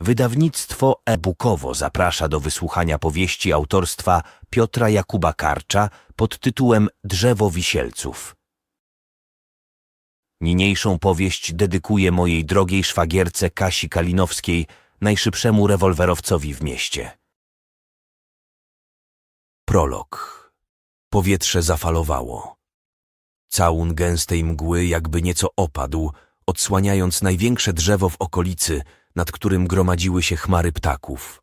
Wydawnictwo e-bookowo zaprasza do wysłuchania powieści autorstwa Piotra Jakuba Karcza pod tytułem Drzewo Wisielców. Niniejszą powieść dedykuję mojej drogiej szwagierce Kasi Kalinowskiej, najszybszemu rewolwerowcowi w mieście. Prolog. Powietrze zafalowało. Całun gęstej mgły jakby nieco opadł, odsłaniając największe drzewo w okolicy, nad którym gromadziły się chmary ptaków.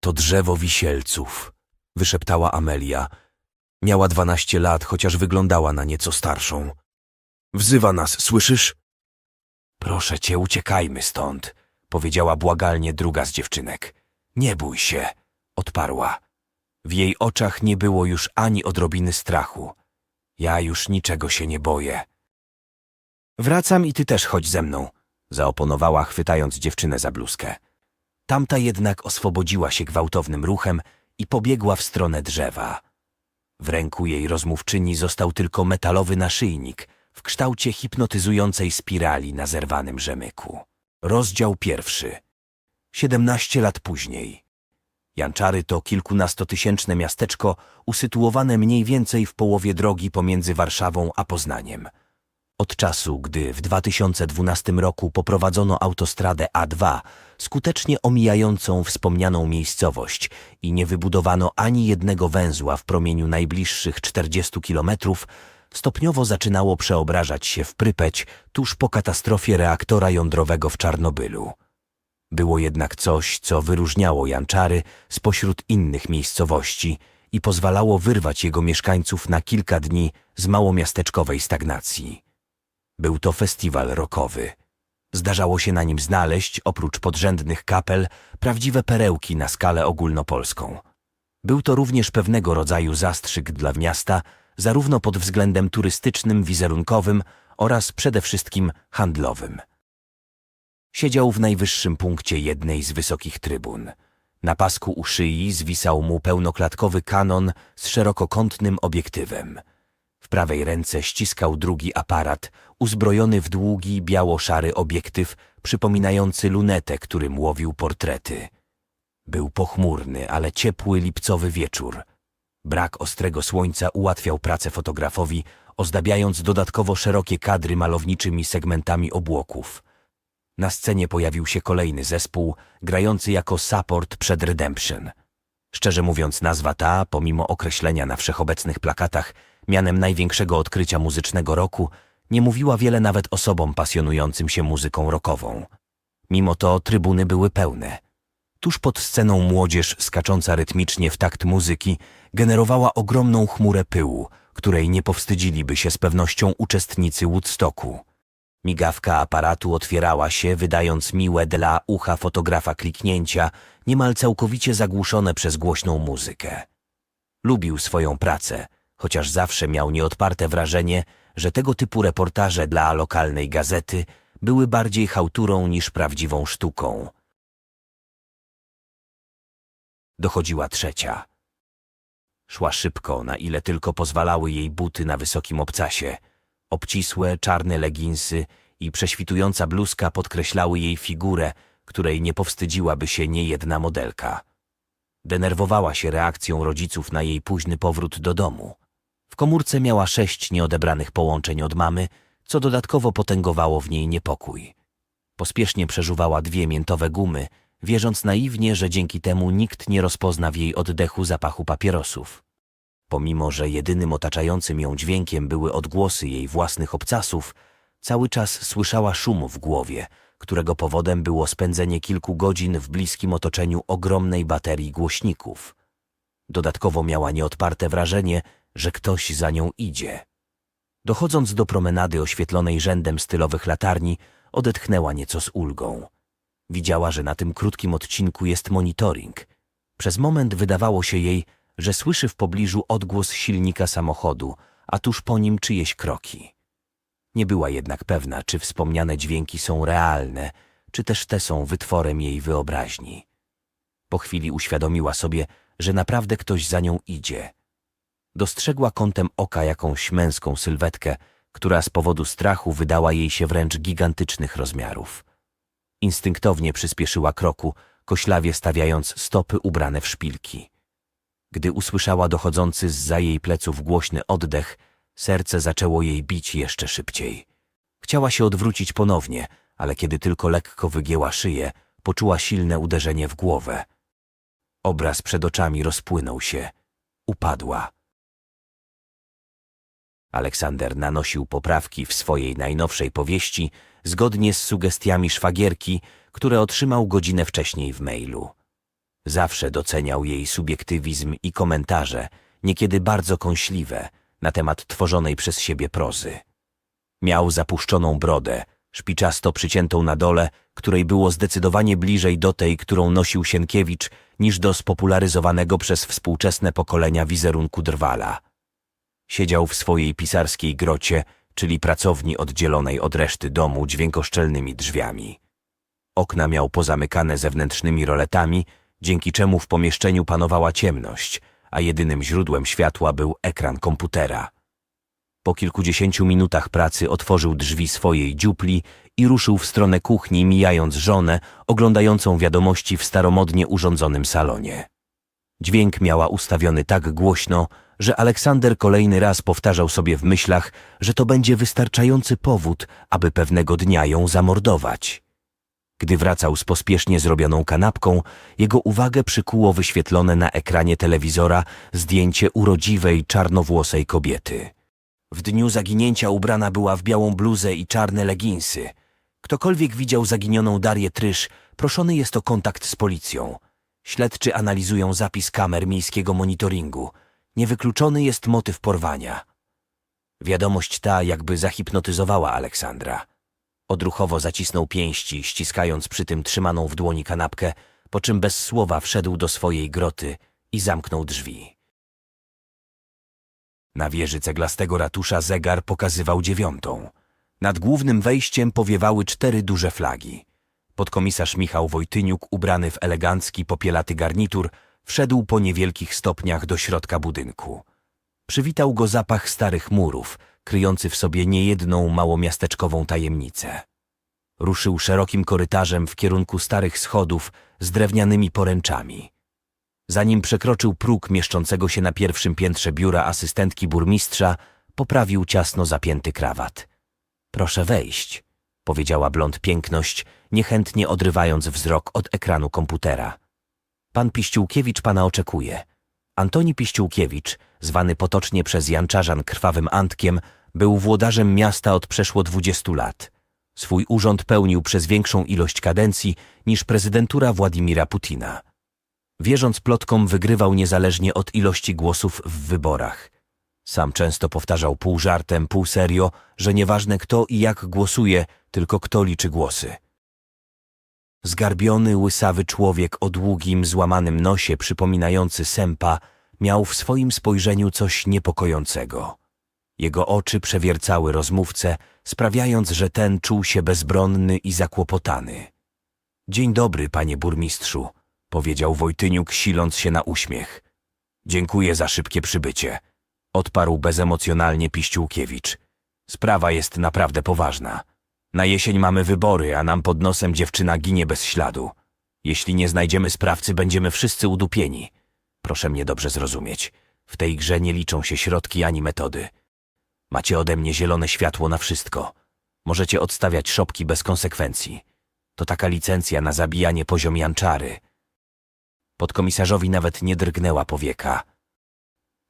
To drzewo wisielców, wyszeptała Amelia. Miała dwanaście lat, chociaż wyglądała na nieco starszą. Wzywa nas, słyszysz? Proszę cię, uciekajmy stąd, powiedziała błagalnie druga z dziewczynek. Nie bój się, odparła. W jej oczach nie było już ani odrobiny strachu. Ja już niczego się nie boję. Wracam i ty też chodź ze mną, zaoponowała, chwytając dziewczynę za bluzkę. Tamta jednak oswobodziła się gwałtownym ruchem i pobiegła w stronę drzewa. W ręku jej rozmówczyni został tylko metalowy naszyjnik w kształcie hipnotyzującej spirali na zerwanym rzemyku. Rozdział pierwszy. Siedemnaście lat później. Janczary to kilkunastotysięczne miasteczko usytuowane mniej więcej w połowie drogi pomiędzy Warszawą a Poznaniem. Od czasu, gdy w 2012 roku poprowadzono autostradę A2, skutecznie omijającą wspomnianą miejscowość i nie wybudowano ani jednego węzła w promieniu najbliższych 40 kilometrów, stopniowo zaczynało przeobrażać się w Prypeć tuż po katastrofie reaktora jądrowego w Czarnobylu. Było jednak coś, co wyróżniało Janczary spośród innych miejscowości i pozwalało wyrwać jego mieszkańców na kilka dni z małomiasteczkowej stagnacji. Był to festiwal rockowy. Zdarzało się na nim znaleźć, oprócz podrzędnych kapel, prawdziwe perełki na skalę ogólnopolską. Był to również pewnego rodzaju zastrzyk dla miasta, zarówno pod względem turystycznym, wizerunkowym oraz przede wszystkim handlowym. Siedział w najwyższym punkcie jednej z wysokich trybun. Na pasku u szyi zwisał mu pełnoklatkowy kanon z szerokokątnym obiektywem. W prawej ręce ściskał drugi aparat, uzbrojony w długi, biało-szary obiektyw przypominający lunetę, którym łowił portrety. Był pochmurny, ale ciepły lipcowy wieczór. Brak ostrego słońca ułatwiał pracę fotografowi, ozdabiając dodatkowo szerokie kadry malowniczymi segmentami obłoków. Na scenie pojawił się kolejny zespół, grający jako support przed Redemption. Szczerze mówiąc, nazwa ta, pomimo określenia na wszechobecnych plakatach mianem największego odkrycia muzycznego roku, nie mówiła wiele nawet osobom pasjonującym się muzyką rockową. Mimo to trybuny były pełne. Tuż pod sceną młodzież skacząca rytmicznie w takt muzyki generowała ogromną chmurę pyłu, której nie powstydziliby się z pewnością uczestnicy Woodstocku. Migawka aparatu otwierała się, wydając miłe dla ucha fotografa kliknięcia, niemal całkowicie zagłuszone przez głośną muzykę. Lubił swoją pracę, chociaż zawsze miał nieodparte wrażenie, że tego typu reportaże dla lokalnej gazety były bardziej chałturą niż prawdziwą sztuką. Dochodziła trzecia. Szła szybko, na ile tylko pozwalały jej buty na wysokim obcasie. Obcisłe, czarne leginsy i prześwitująca bluzka podkreślały jej figurę, której nie powstydziłaby się niejedna modelka. Denerwowała się reakcją rodziców na jej późny powrót do domu. W komórce miała sześć nieodebranych połączeń od mamy, co dodatkowo potęgowało w niej niepokój. Pospiesznie przeżuwała dwie miętowe gumy, wierząc naiwnie, że dzięki temu nikt nie rozpozna w jej oddechu zapachu papierosów. Pomimo, że jedynym otaczającym ją dźwiękiem były odgłosy jej własnych obcasów, cały czas słyszała szum w głowie, którego powodem było spędzenie kilku godzin w bliskim otoczeniu ogromnej baterii głośników. Dodatkowo miała nieodparte wrażenie, że ktoś za nią idzie. Dochodząc do promenady oświetlonej rzędem stylowych latarni, odetchnęła nieco z ulgą. Widziała, że na tym krótkim odcinku jest monitoring. Przez moment wydawało się jej, że słyszy w pobliżu odgłos silnika samochodu, a tuż po nim czyjeś kroki. Nie była jednak pewna, czy wspomniane dźwięki są realne, czy też te są wytworem jej wyobraźni. Po chwili uświadomiła sobie, że naprawdę ktoś za nią idzie. Dostrzegła kątem oka jakąś męską sylwetkę, która z powodu strachu wydała jej się wręcz gigantycznych rozmiarów. Instynktownie przyspieszyła kroku, koślawie stawiając stopy ubrane w szpilki. Gdy usłyszała dochodzący z jej pleców głośny oddech, serce zaczęło jej bić jeszcze szybciej. Chciała się odwrócić ponownie, ale kiedy tylko lekko wygięła szyję, poczuła silne uderzenie w głowę. Obraz przed oczami rozpłynął się. Upadła. Aleksander nanosił poprawki w swojej najnowszej powieści zgodnie z sugestiami szwagierki, które otrzymał godzinę wcześniej w mailu. Zawsze doceniał jej subiektywizm i komentarze, niekiedy bardzo kąśliwe, na temat tworzonej przez siebie prozy. Miał zapuszczoną brodę, szpiczasto przyciętą na dole, której było zdecydowanie bliżej do tej, którą nosił Sienkiewicz, niż do spopularyzowanego przez współczesne pokolenia wizerunku drwala. Siedział w swojej pisarskiej grocie, czyli pracowni oddzielonej od reszty domu dźwiękoszczelnymi drzwiami. Okna miał pozamykane zewnętrznymi roletami, dzięki czemu w pomieszczeniu panowała ciemność, a jedynym źródłem światła był ekran komputera. Po kilkudziesięciu minutach pracy otworzył drzwi swojej dziupli i ruszył w stronę kuchni, mijając żonę, oglądającą wiadomości w staromodnie urządzonym salonie. Dźwięk miała ustawiony tak głośno, że Aleksander kolejny raz powtarzał sobie w myślach, że to będzie wystarczający powód, aby pewnego dnia ją zamordować. Gdy wracał z pospiesznie zrobioną kanapką, jego uwagę przykuło wyświetlone na ekranie telewizora zdjęcie urodziwej, czarnowłosej kobiety. W dniu zaginięcia ubrana była w białą bluzę i czarne leginsy. Ktokolwiek widział zaginioną Darię Trysz, proszony jest o kontakt z policją. Śledczy analizują zapis kamer miejskiego monitoringu. Niewykluczony jest motyw porwania. Wiadomość ta jakby zahipnotyzowała Aleksandra. Odruchowo zacisnął pięści, ściskając przy tym trzymaną w dłoni kanapkę, po czym bez słowa wszedł do swojej groty i zamknął drzwi. Na wieży ceglastego ratusza zegar pokazywał dziewiątą. Nad głównym wejściem powiewały cztery duże flagi. Podkomisarz Michał Wojtyniuk, ubrany w elegancki, popielaty garnitur, wszedł po niewielkich stopniach do środka budynku. Przywitał go zapach starych murów, kryjący w sobie niejedną małomiasteczkową tajemnicę. Ruszył szerokim korytarzem w kierunku starych schodów z drewnianymi poręczami. Zanim przekroczył próg mieszczącego się na pierwszym piętrze biura asystentki burmistrza, poprawił ciasno zapięty krawat. Proszę wejść, powiedziała blond piękność, niechętnie odrywając wzrok od ekranu komputera. Pan Piściółkiewicz pana oczekuje. Antoni Piściółkiewicz, zwany potocznie przez Janczarzan krwawym Antkiem, był włodarzem miasta od przeszło dwudziestu lat. Swój urząd pełnił przez większą ilość kadencji niż prezydentura Władimira Putina. Wierząc plotkom, wygrywał niezależnie od ilości głosów w wyborach. Sam często powtarzał pół żartem, pół serio, że nieważne kto i jak głosuje, tylko kto liczy głosy. Zgarbiony, łysawy człowiek o długim, złamanym nosie przypominający sępa miał w swoim spojrzeniu coś niepokojącego. Jego oczy przewiercały rozmówcę, sprawiając, że ten czuł się bezbronny i zakłopotany. Dzień dobry, panie burmistrzu, powiedział Wojtyniuk, siląc się na uśmiech. Dziękuję za szybkie przybycie, odparł bezemocjonalnie Piściółkiewicz. Sprawa jest naprawdę poważna. Na jesień mamy wybory, a nam pod nosem dziewczyna ginie bez śladu. Jeśli nie znajdziemy sprawcy, będziemy wszyscy udupieni. Proszę mnie dobrze zrozumieć. W tej grze nie liczą się środki ani metody. Macie ode mnie zielone światło na wszystko. Możecie odstawiać szopki bez konsekwencji. To taka licencja na zabijanie poziom janczary. Podkomisarzowi nawet nie drgnęła powieka.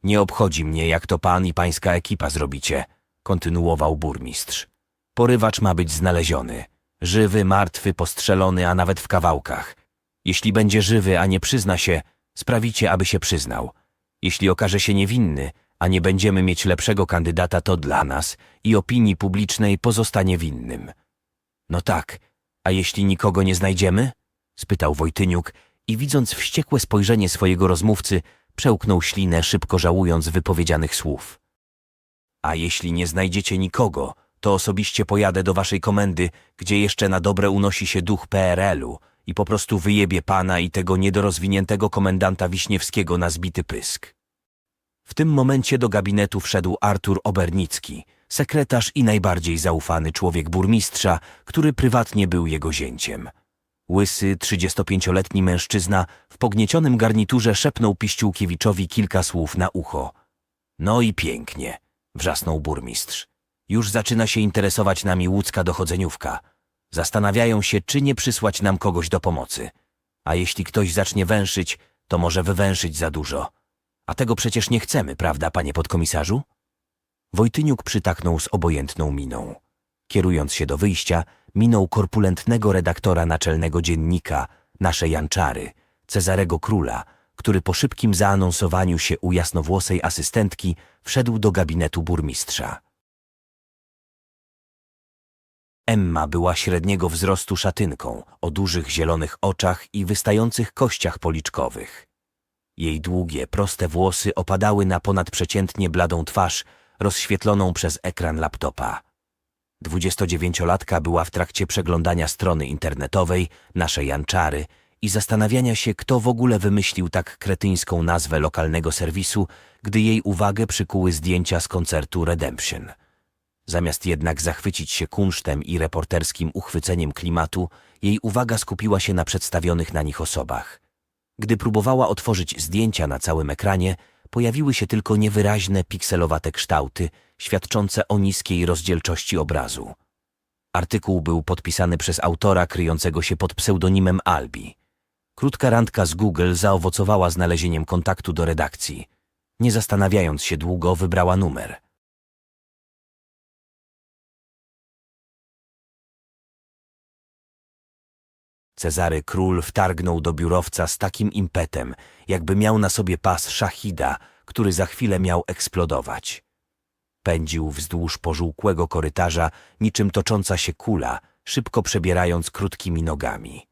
Nie obchodzi mnie, jak to pan i pańska ekipa zrobicie, kontynuował burmistrz. Porywacz ma być znaleziony. Żywy, martwy, postrzelony, a nawet w kawałkach. Jeśli będzie żywy, a nie przyzna się, sprawicie, aby się przyznał. Jeśli okaże się niewinny, a nie będziemy mieć lepszego kandydata, to dla nas i opinii publicznej pozostanie winnym. No tak, a jeśli nikogo nie znajdziemy? spytał Wojtyniuk i widząc wściekłe spojrzenie swojego rozmówcy, przełknął ślinę, szybko żałując wypowiedzianych słów. A jeśli nie znajdziecie nikogo, to osobiście pojadę do waszej komendy, gdzie jeszcze na dobre unosi się duch PRL-u i po prostu wyjebie pana i tego niedorozwiniętego komendanta Wiśniewskiego na zbity pysk. W tym momencie do gabinetu wszedł Artur Obernicki, sekretarz i najbardziej zaufany człowiek burmistrza, który prywatnie był jego zięciem. Łysy, 35-letni mężczyzna w pogniecionym garniturze szepnął Piściółkiewiczowi kilka słów na ucho. No i pięknie, wrzasnął burmistrz. Już zaczyna się interesować nami łódzka dochodzeniówka. Zastanawiają się, czy nie przysłać nam kogoś do pomocy. A jeśli ktoś zacznie węszyć, to może wywęszyć za dużo. A tego przecież nie chcemy, prawda, panie podkomisarzu? Wojtyniuk przytaknął z obojętną miną. Kierując się do wyjścia, minął korpulentnego redaktora naczelnego dziennika, nasze Janczary, Cezarego Króla, który po szybkim zaanonsowaniu się u jasnowłosej asystentki wszedł do gabinetu burmistrza. Emma była średniego wzrostu szatynką, o dużych zielonych oczach i wystających kościach policzkowych. Jej długie, proste włosy opadały na ponadprzeciętnie bladą twarz, rozświetloną przez ekran laptopa. Dwudziestodziewięciolatka była w trakcie przeglądania strony internetowej naszej Janczary i zastanawiania się, kto w ogóle wymyślił tak kretyńską nazwę lokalnego serwisu, gdy jej uwagę przykuły zdjęcia z koncertu Redemption. Zamiast jednak zachwycić się kunsztem i reporterskim uchwyceniem klimatu, jej uwaga skupiła się na przedstawionych na nich osobach. Gdy próbowała otworzyć zdjęcia na całym ekranie, pojawiły się tylko niewyraźne, pikselowate kształty, świadczące o niskiej rozdzielczości obrazu. Artykuł był podpisany przez autora kryjącego się pod pseudonimem Albi. Krótka randka z Google zaowocowała znalezieniem kontaktu do redakcji. Nie zastanawiając się długo, wybrała numer. Cezary Król wtargnął do biurowca z takim impetem, jakby miał na sobie pas szachida, który za chwilę miał eksplodować. Pędził wzdłuż pożółkłego korytarza, niczym tocząca się kula, szybko przebierając krótkimi nogami.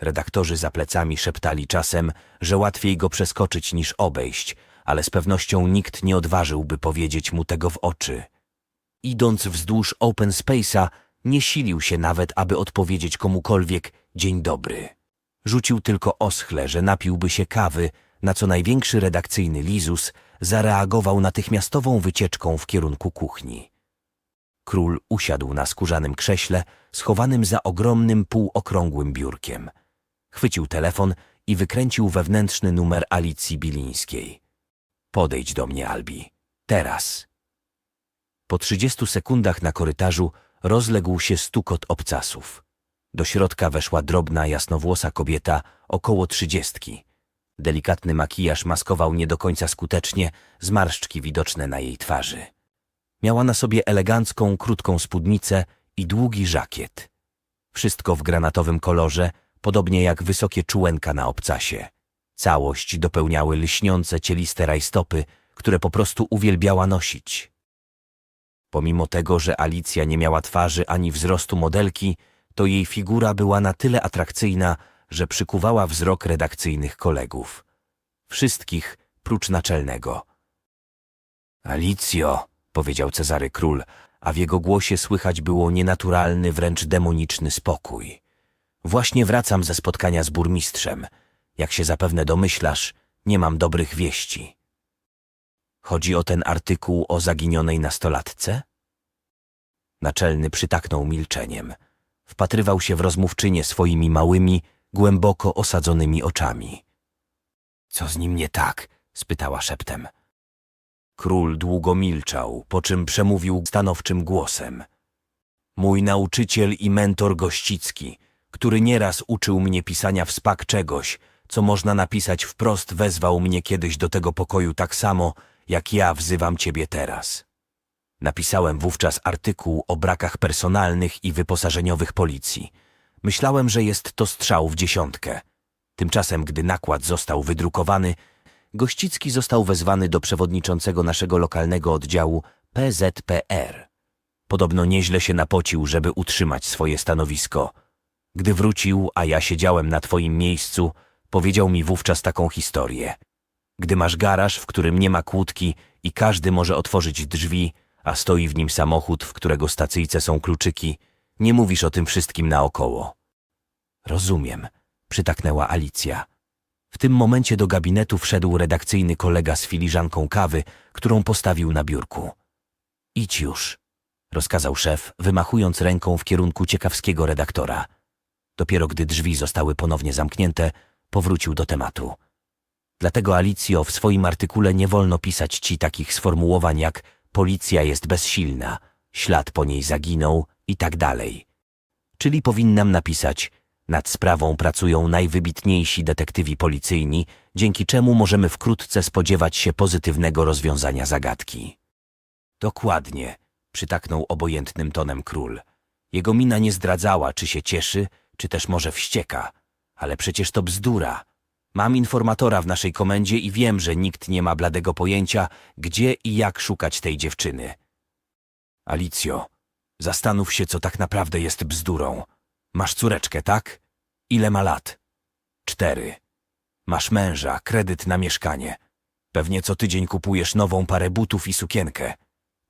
Redaktorzy za plecami szeptali czasem, że łatwiej go przeskoczyć niż obejść, ale z pewnością nikt nie odważyłby powiedzieć mu tego w oczy. Idąc wzdłuż open space'a, nie silił się nawet, aby odpowiedzieć komukolwiek dzień dobry. Rzucił tylko oschle, że napiłby się kawy, na co największy redakcyjny Lizus zareagował natychmiastową wycieczką w kierunku kuchni. Król usiadł na skórzanym krześle, schowanym za ogromnym półokrągłym biurkiem. Chwycił telefon i wykręcił wewnętrzny numer Alicji Bilińskiej. Podejdź do mnie, Albi. Teraz. Po trzydziestu sekundach na korytarzu rozległ się stukot obcasów. Do środka weszła drobna, jasnowłosa kobieta około trzydziestki. Delikatny makijaż maskował nie do końca skutecznie zmarszczki widoczne na jej twarzy. Miała na sobie elegancką, krótką spódnicę i długi żakiet. Wszystko w granatowym kolorze, podobnie jak wysokie czułenka na obcasie. Całość dopełniały lśniące, cieliste rajstopy, które po prostu uwielbiała nosić. Pomimo tego, że Alicja nie miała twarzy ani wzrostu modelki, to jej figura była na tyle atrakcyjna, że przykuwała wzrok redakcyjnych kolegów. Wszystkich, prócz naczelnego. Alicjo, powiedział Cezary Król, a w jego głosie słychać było nienaturalny, wręcz demoniczny spokój. Właśnie wracam ze spotkania z burmistrzem. Jak się zapewne domyślasz, nie mam dobrych wieści. Chodzi o ten artykuł o zaginionej nastolatce? Naczelny przytaknął milczeniem. Wpatrywał się w rozmówczynię swoimi małymi, głęboko osadzonymi oczami. Co z nim nie tak? spytała szeptem. Król długo milczał, po czym przemówił stanowczym głosem. Mój nauczyciel i mentor Gościcki, który nieraz uczył mnie pisania w spak czegoś, co można napisać wprost, wezwał mnie kiedyś do tego pokoju tak samo, jak ja wzywam ciebie teraz. Napisałem wówczas artykuł o brakach personalnych i wyposażeniowych policji. Myślałem, że jest to strzał w dziesiątkę. Tymczasem, gdy nakład został wydrukowany, Gościcki został wezwany do przewodniczącego naszego lokalnego oddziału PZPR. Podobno nieźle się napocił, żeby utrzymać swoje stanowisko. Gdy wrócił, a ja siedziałem na twoim miejscu, powiedział mi wówczas taką historię. Gdy masz garaż, w którym nie ma kłódki i każdy może otworzyć drzwi, a stoi w nim samochód, w którego stacyjce są kluczyki, nie mówisz o tym wszystkim naokoło. Rozumiem, przytaknęła Alicja. W tym momencie do gabinetu wszedł redakcyjny kolega z filiżanką kawy, którą postawił na biurku. Idź już, rozkazał szef, wymachując ręką w kierunku ciekawskiego redaktora. Dopiero gdy drzwi zostały ponownie zamknięte, powrócił do tematu. Dlatego Alicjo w swoim artykule nie wolno pisać ci takich sformułowań jak policja jest bezsilna, ślad po niej zaginął i tak dalej. Czyli powinnam napisać nad sprawą pracują najwybitniejsi detektywi policyjni, dzięki czemu możemy wkrótce spodziewać się pozytywnego rozwiązania zagadki. Dokładnie, przytaknął obojętnym tonem król. Jego mina nie zdradzała, czy się cieszy, czy też może wścieka. Ale przecież to bzdura. Mam informatora w naszej komendzie i wiem, że nikt nie ma bladego pojęcia, gdzie i jak szukać tej dziewczyny. Alicjo, zastanów się, co tak naprawdę jest bzdurą. Masz córeczkę, tak? Ile ma lat? Cztery. Masz męża, kredyt na mieszkanie. Pewnie co tydzień kupujesz nową parę butów i sukienkę.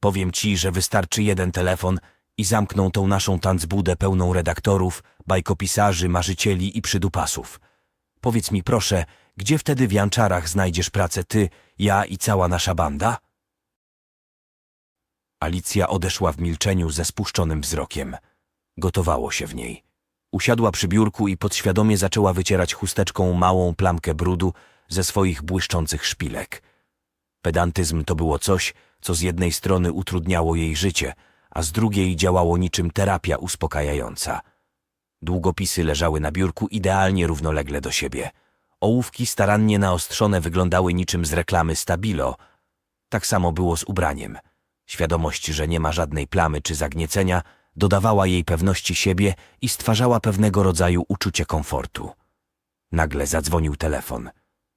Powiem ci, że wystarczy jeden telefon i zamkną tą naszą tancbudę pełną redaktorów, bajkopisarzy, marzycieli i przydupasów. Powiedz mi proszę, gdzie wtedy w Janczarach znajdziesz pracę ty, ja i cała nasza banda? Alicja odeszła w milczeniu ze spuszczonym wzrokiem. Gotowało się w niej. Usiadła przy biurku i podświadomie zaczęła wycierać chusteczką małą plamkę brudu ze swoich błyszczących szpilek. Pedantyzm to było coś, co z jednej strony utrudniało jej życie, a z drugiej działało niczym terapia uspokajająca. Długopisy leżały na biurku idealnie równolegle do siebie. Ołówki starannie naostrzone wyglądały niczym z reklamy Stabilo. Tak samo było z ubraniem. Świadomość, że nie ma żadnej plamy czy zagniecenia, dodawała jej pewności siebie i stwarzała pewnego rodzaju uczucie komfortu. Nagle zadzwonił telefon.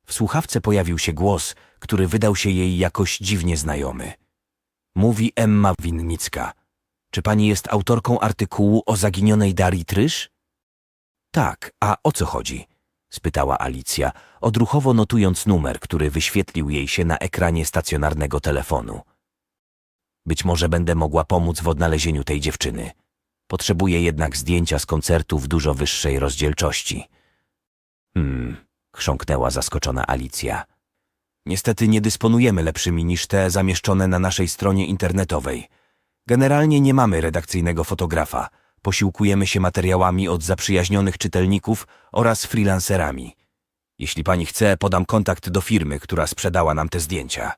W słuchawce pojawił się głos, który wydał się jej jakoś dziwnie znajomy. Mówi Emma Winnicka. Czy pani jest autorką artykułu o zaginionej Darii Trysz? Tak, a o co chodzi? spytała Alicja, odruchowo notując numer, który wyświetlił jej się na ekranie stacjonarnego telefonu. Być może będę mogła pomóc w odnalezieniu tej dziewczyny. Potrzebuję jednak zdjęcia z koncertu w dużo wyższej rozdzielczości. Hmm, chrząknęła zaskoczona Alicja. Niestety nie dysponujemy lepszymi niż te zamieszczone na naszej stronie internetowej. Generalnie nie mamy redakcyjnego fotografa. Posiłkujemy się materiałami od zaprzyjaźnionych czytelników oraz freelancerami. Jeśli pani chce, podam kontakt do firmy, która sprzedała nam te zdjęcia.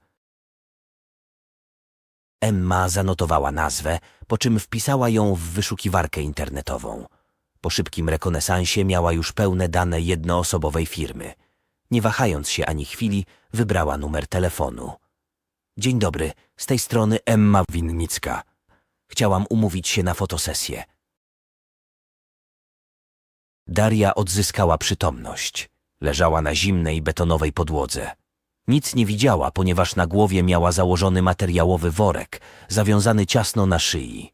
Emma zanotowała nazwę, po czym wpisała ją w wyszukiwarkę internetową. Po szybkim rekonesansie miała już pełne dane jednoosobowej firmy. Nie wahając się ani chwili, wybrała numer telefonu. Dzień dobry, z tej strony Emma Winnicka. Chciałam umówić się na fotosesję. Daria odzyskała przytomność. Leżała na zimnej betonowej podłodze. Nic nie widziała, ponieważ na głowie miała założony materiałowy worek, zawiązany ciasno na szyi.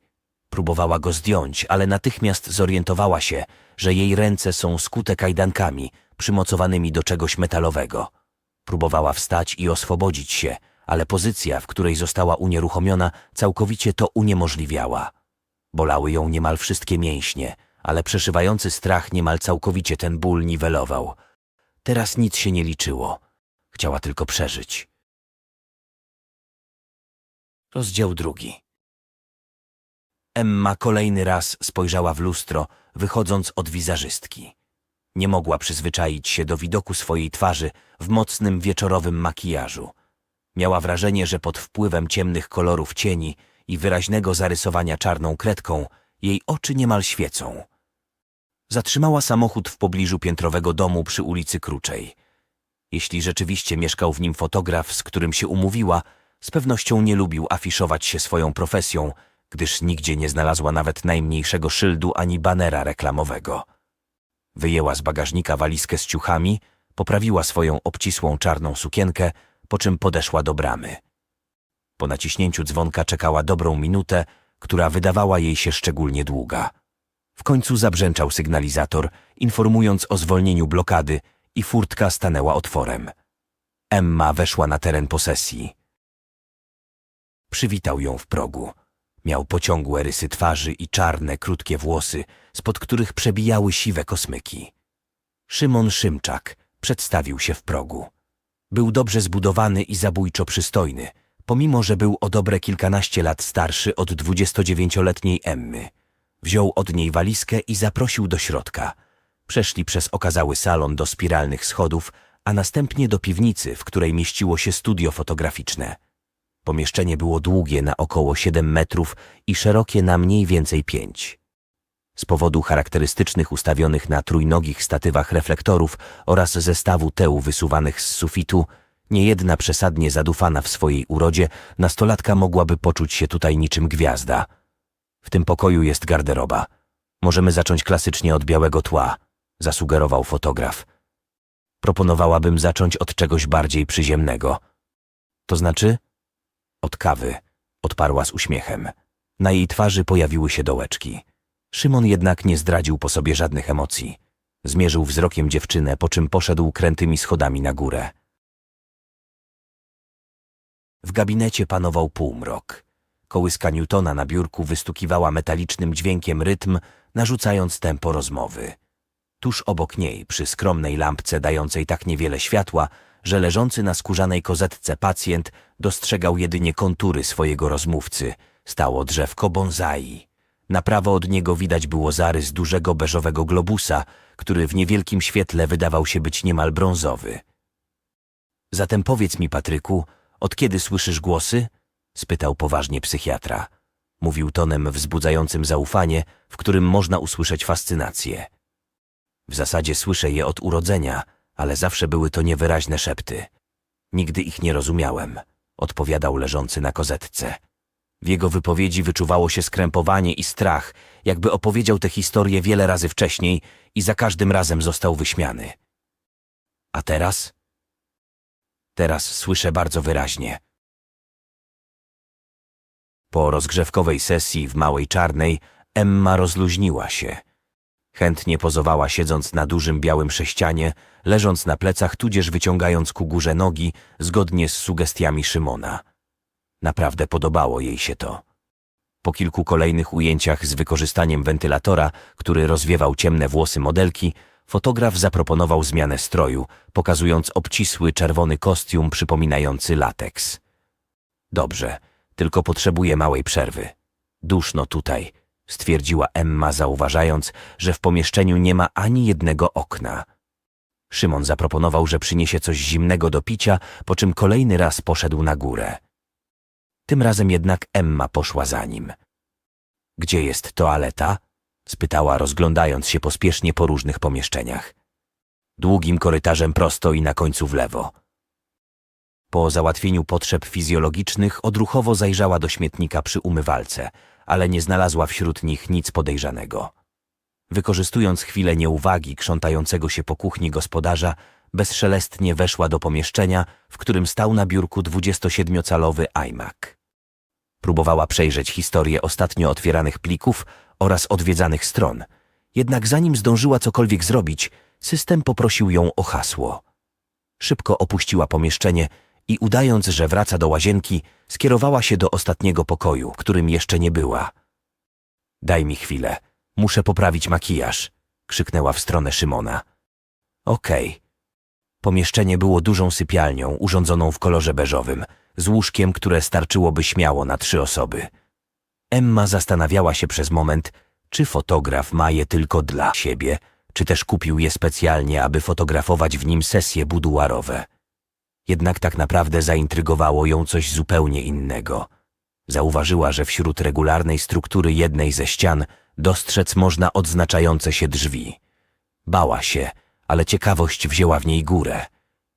Próbowała go zdjąć, ale natychmiast zorientowała się, że jej ręce są skute kajdankami, przymocowanymi do czegoś metalowego. Próbowała wstać i oswobodzić się, ale pozycja, w której została unieruchomiona, całkowicie to uniemożliwiała. Bolały ją niemal wszystkie mięśnie, ale przeszywający strach niemal całkowicie ten ból niwelował. Teraz nic się nie liczyło. Chciała tylko przeżyć. Rozdział drugi. Emma kolejny raz spojrzała w lustro, wychodząc od wizerzystki. Nie mogła przyzwyczaić się do widoku swojej twarzy w mocnym wieczorowym makijażu. Miała wrażenie, że pod wpływem ciemnych kolorów cieni i wyraźnego zarysowania czarną kredką jej oczy niemal świecą. Zatrzymała samochód w pobliżu piętrowego domu przy ulicy Kruczej. Jeśli rzeczywiście mieszkał w nim fotograf, z którym się umówiła, z pewnością nie lubił afiszować się swoją profesją, gdyż nigdzie nie znalazła nawet najmniejszego szyldu ani banera reklamowego. Wyjęła z bagażnika walizkę z ciuchami, poprawiła swoją obcisłą czarną sukienkę, po czym podeszła do bramy. Po naciśnięciu dzwonka czekała dobrą minutę, która wydawała jej się szczególnie długa. W końcu zabrzęczał sygnalizator, informując o zwolnieniu blokady i furtka stanęła otworem. Emma weszła na teren posesji. Przywitał ją w progu. Miał pociągłe rysy twarzy i czarne, krótkie włosy, spod których przebijały siwe kosmyki. Szymon Szymczak przedstawił się w progu. Był dobrze zbudowany i zabójczo przystojny, pomimo że był o dobre kilkanaście lat starszy od 29-letniej Emmy. Wziął od niej walizkę i zaprosił do środka. Przeszli przez okazały salon do spiralnych schodów, a następnie do piwnicy, w której mieściło się studio fotograficzne. Pomieszczenie było długie na około 7 metrów i szerokie na mniej więcej 5. Z powodu charakterystycznych ustawionych na trójnogich statywach reflektorów oraz zestawu teł wysuwanych z sufitu, niejedna przesadnie zadufana w swojej urodzie, nastolatka mogłaby poczuć się tutaj niczym gwiazda. W tym pokoju jest garderoba. Możemy zacząć klasycznie od białego tła, zasugerował fotograf. Proponowałabym zacząć od czegoś bardziej przyziemnego. To znaczy? Od kawy, odparła z uśmiechem. Na jej twarzy pojawiły się dołeczki. Szymon jednak nie zdradził po sobie żadnych emocji. Zmierzył wzrokiem dziewczynę, po czym poszedł krętymi schodami na górę. W gabinecie panował półmrok. Kołyska Newtona na biurku wystukiwała metalicznym dźwiękiem rytm, narzucając tempo rozmowy. Tuż obok niej, przy skromnej lampce dającej tak niewiele światła, że leżący na skórzanej kozetce pacjent dostrzegał jedynie kontury swojego rozmówcy, stało drzewko bonsai. Na prawo od niego widać było zarys dużego beżowego globusa, który w niewielkim świetle wydawał się być niemal brązowy. Zatem powiedz mi, Patryku, od kiedy słyszysz głosy? Spytał poważnie psychiatra. Mówił tonem wzbudzającym zaufanie, w którym można usłyszeć fascynację. W zasadzie słyszę je od urodzenia, ale zawsze były to niewyraźne szepty. Nigdy ich nie rozumiałem, odpowiadał leżący na kozetce. W jego wypowiedzi wyczuwało się skrępowanie i strach, jakby opowiedział tę historię wiele razy wcześniej i za każdym razem został wyśmiany. A teraz? Teraz słyszę bardzo wyraźnie. Po rozgrzewkowej sesji w Małej Czarnej Emma rozluźniła się. Chętnie pozowała siedząc na dużym białym sześcianie, leżąc na plecach tudzież wyciągając ku górze nogi, zgodnie z sugestiami Szymona. Naprawdę podobało jej się to. Po kilku kolejnych ujęciach z wykorzystaniem wentylatora, który rozwiewał ciemne włosy modelki, fotograf zaproponował zmianę stroju, pokazując obcisły czerwony kostium przypominający lateks. Dobrze, tylko potrzebuję małej przerwy. Duszno tutaj, stwierdziła Emma, zauważając, że w pomieszczeniu nie ma ani jednego okna. Szymon zaproponował, że przyniesie coś zimnego do picia, po czym kolejny raz poszedł na górę. Tym razem jednak Emma poszła za nim. Gdzie jest toaleta? spytała, rozglądając się pospiesznie po różnych pomieszczeniach. Długim korytarzem prosto i na końcu w lewo. Po załatwieniu potrzeb fizjologicznych odruchowo zajrzała do śmietnika przy umywalce, ale nie znalazła wśród nich nic podejrzanego. Wykorzystując chwilę nieuwagi krzątającego się po kuchni gospodarza, bezszelestnie weszła do pomieszczenia, w którym stał na biurku 27-calowy iMac. Próbowała przejrzeć historię ostatnio otwieranych plików oraz odwiedzanych stron. Jednak zanim zdążyła cokolwiek zrobić, system poprosił ją o hasło. Szybko opuściła pomieszczenie i udając, że wraca do łazienki, skierowała się do ostatniego pokoju, którym jeszcze nie była. Daj mi chwilę, muszę poprawić makijaż, krzyknęła w stronę Szymona. Okej. Okay. Pomieszczenie było dużą sypialnią, urządzoną w kolorze beżowym, z łóżkiem, które starczyłoby śmiało na trzy osoby. Emma zastanawiała się przez moment, czy fotograf ma je tylko dla siebie, czy też kupił je specjalnie, aby fotografować w nim sesje buduarowe. Jednak tak naprawdę zaintrygowało ją coś zupełnie innego. Zauważyła, że wśród regularnej struktury jednej ze ścian dostrzec można odznaczające się drzwi. Bała się, ale ciekawość wzięła w niej górę.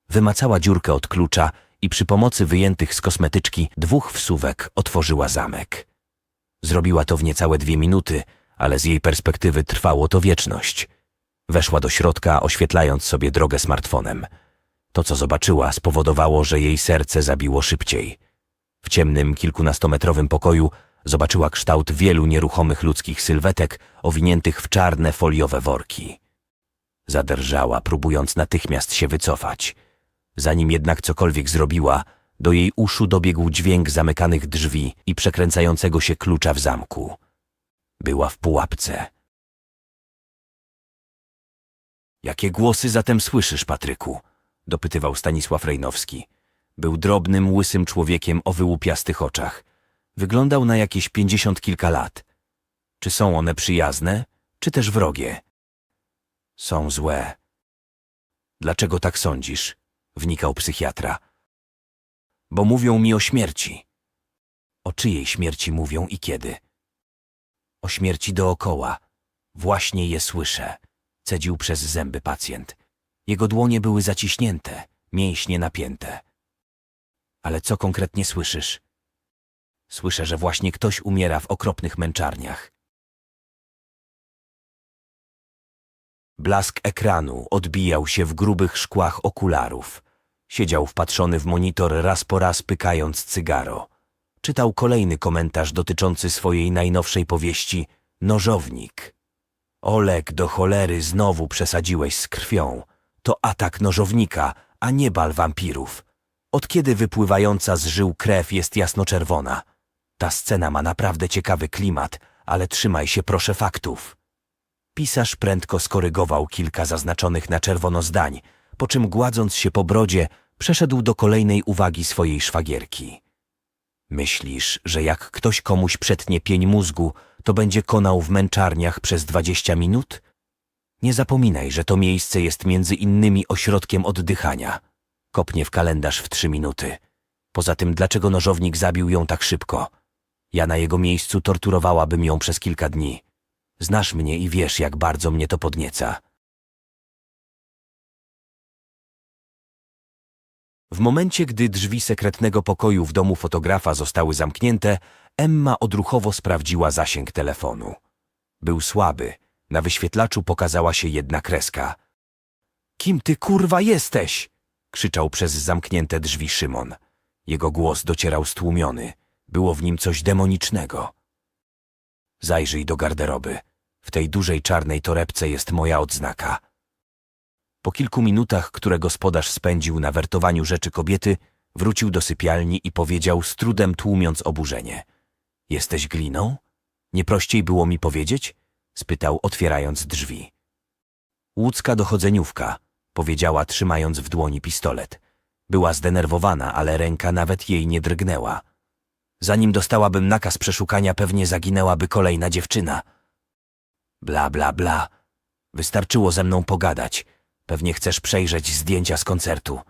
Wymacała dziurkę od klucza i przy pomocy wyjętych z kosmetyczki dwóch wsówek otworzyła zamek. Zrobiła to w niecałe dwie minuty, ale z jej perspektywy trwało to wieczność. Weszła do środka, oświetlając sobie drogę smartfonem. To, co zobaczyła, spowodowało, że jej serce zabiło szybciej. W ciemnym, kilkunastometrowym pokoju zobaczyła kształt wielu nieruchomych ludzkich sylwetek owiniętych w czarne foliowe worki. Zadrżała, próbując natychmiast się wycofać. Zanim jednak cokolwiek zrobiła, do jej uszu dobiegł dźwięk zamykanych drzwi i przekręcającego się klucza w zamku. Była w pułapce. Jakie głosy zatem słyszysz, Patryku? Dopytywał Stanisław Rejnowski. Był drobnym, łysym człowiekiem o wyłupiastych oczach. Wyglądał na jakieś pięćdziesiąt kilka lat. Czy są one przyjazne, czy też wrogie? Są złe. Dlaczego tak sądzisz? Wnikał psychiatra. Bo mówią mi o śmierci. O czyjej śmierci mówią i kiedy? O śmierci dookoła. Właśnie je słyszę. Cedził przez zęby pacjent. Jego dłonie były zaciśnięte, mięśnie napięte. Ale co konkretnie słyszysz? Słyszę, że właśnie ktoś umiera w okropnych męczarniach. Blask ekranu odbijał się w grubych szkłach okularów. Siedział wpatrzony w monitor raz po raz pykając cygaro. Czytał kolejny komentarz dotyczący swojej najnowszej powieści Nożownik. Olek, do cholery znowu przesadziłeś z krwią. To atak nożownika, a nie bal wampirów. Od kiedy wypływająca z żył krew jest jasnoczerwona? Ta scena ma naprawdę ciekawy klimat, ale trzymaj się proszę faktów. Pisarz prędko skorygował kilka zaznaczonych na czerwono zdań, po czym gładząc się po brodzie, przeszedł do kolejnej uwagi swojej szwagierki. Myślisz, że jak ktoś komuś przetnie pień mózgu, to będzie konał w męczarniach przez dwadzieścia minut? Nie zapominaj, że to miejsce jest między innymi ośrodkiem oddychania. Kopnie w kalendarz w trzy minuty. Poza tym, dlaczego nożownik zabił ją tak szybko? Ja na jego miejscu torturowałabym ją przez kilka dni. Znasz mnie i wiesz, jak bardzo mnie to podnieca. W momencie, gdy drzwi sekretnego pokoju w domu fotografa zostały zamknięte, Emma odruchowo sprawdziła zasięg telefonu. Był słaby. Na wyświetlaczu pokazała się jedna kreska. Kim ty kurwa jesteś? krzyczał przez zamknięte drzwi Szymon. Jego głos docierał stłumiony. Było w nim coś demonicznego. Zajrzyj do garderoby. W tej dużej czarnej torebce jest moja odznaka. Po kilku minutach, które gospodarz spędził na wertowaniu rzeczy kobiety, wrócił do sypialni i powiedział z trudem tłumiąc oburzenie. Jesteś gliną? Nie prościej było mi powiedzieć? Spytał, otwierając drzwi. Łódzka dochodzeniówka, powiedziała, trzymając w dłoni pistolet. Była zdenerwowana, ale ręka nawet jej nie drgnęła. Zanim dostałabym nakaz przeszukania, pewnie zaginęłaby kolejna dziewczyna. Bla, bla, bla. Wystarczyło ze mną pogadać. Pewnie chcesz przejrzeć zdjęcia z koncertu.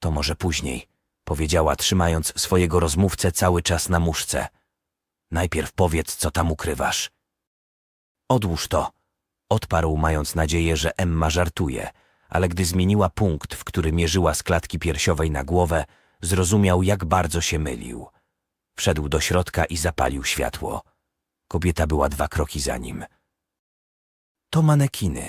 To może później, powiedziała, trzymając swojego rozmówcę cały czas na muszce. Najpierw powiedz, co tam ukrywasz. Odłóż to, odparł, mając nadzieję, że Emma żartuje, ale gdy zmieniła punkt, w który mierzyła z klatki piersiowej na głowę, zrozumiał, jak bardzo się mylił. Wszedł do środka i zapalił światło. Kobieta była dwa kroki za nim. To manekiny,